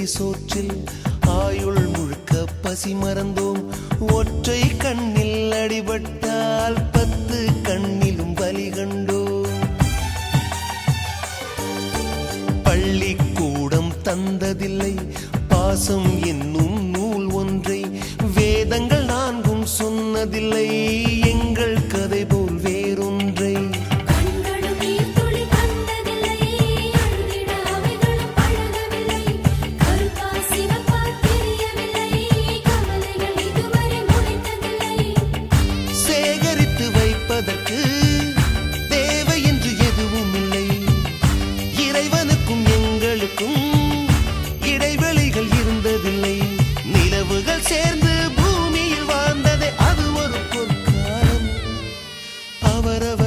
ஏறி சோற்றில் ஆயுள் முழுக்க பசி மறந்தோம். ஒற்றை கண்ணில் அடிபட்டால் பத்து கண்ணிலும் பலி கண்டோம். பள்ளிக்கூடம் தந்ததில்லை பாசம் என்னும் நூல் ஒன்றை. வேதங்கள் நான்கும் சொன்னதில்லை தெரியவில்லை நிலவுகள் சேர்ந்து பூமியில் வாழ்ந்ததே அது ஒரு பொற்காலம். அவரவர்